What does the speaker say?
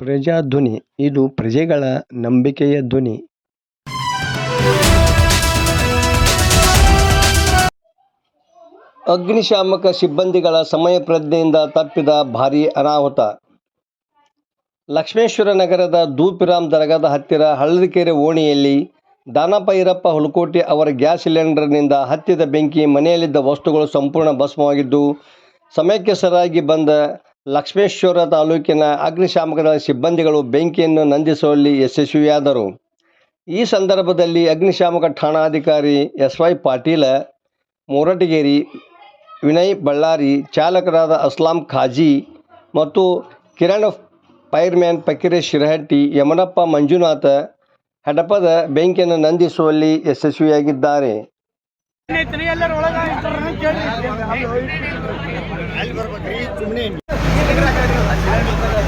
ಪ್ರಜಾಧ್ವನಿ, ಇದು ಪ್ರಜೆಗಳ ನಂಬಿಕೆಯ ಧ್ವನಿ. ಅಗ್ನಿಶಾಮಕ ಸಿಬ್ಬಂದಿಗಳ ಸಮಯಪ್ರಜ್ಞೆಯಿಂದ ತಪ್ಪಿದ ಭಾರೀ ಅನಾಹುತ. ಲಕ್ಷ್ಮೇಶ್ವರ ನಗರದ ದೂಪಿರಾಮ್ ದರ್ಗಾದ ಹತ್ತಿರ ಹಳ್ಳಿಕೆರೆ ಓಣಿಯಲ್ಲಿ ದಾನಪ್ಪ ಈರಪ್ಪ ಹುಲಕೋಟಿ ಅವರ ಗ್ಯಾಸ್ ಸಿಲಿಂಡರ್ನಿಂದ ಹತ್ತಿದ ಬೆಂಕಿ ಮನೆಯಲ್ಲಿದ್ದ ವಸ್ತುಗಳು ಸಂಪೂರ್ಣ ಭಸ್ಮವಾಗಿದ್ದು, ಸಮಯಕ್ಕೆ ಸರಿಯಾಗಿ ಬಂದ ಲಕ್ಷ್ಮೇಶ್ವರ ತಾಲೂಕಿನ ಅಗ್ನಿಶಾಮಕ ದಳ ಸಿಬ್ಬಂದಿಗಳು ಬೆಂಕಿಯನ್ನು ನಂದಿಸುವಲ್ಲಿ ಯಶಸ್ವಿಯಾದರು ಈ ಸಂದರ್ಭದಲ್ಲಿ ಅಗ್ನಿಶಾಮಕ ಠಾಣಾಧಿಕಾರಿ ಎಸ್ ವೈ ಪಾಟೀಲ ಮೋರಟಗೇರಿ ವಿನಯ್ ಬಳ್ಳಾರಿ ಚಾಲಕರಾದ ಅಸ್ಲಾಂ ಖಾಜಿ ಮತ್ತು ಕಿರಣ್ ಫೈರ್ಮ್ಯಾನ್ ಫಕೀರೇಶ್ ಶಿರಹಟ್ಟಿ ಯಮನಪ್ಪ ಮಂಜುನಾಥ ಹಡಪದ ಬೆಂಕಿಯನ್ನು ನಂದಿಸುವಲ್ಲಿ ಯಶಸ್ವಿಯಾಗಿದ್ದಾರೆ ください。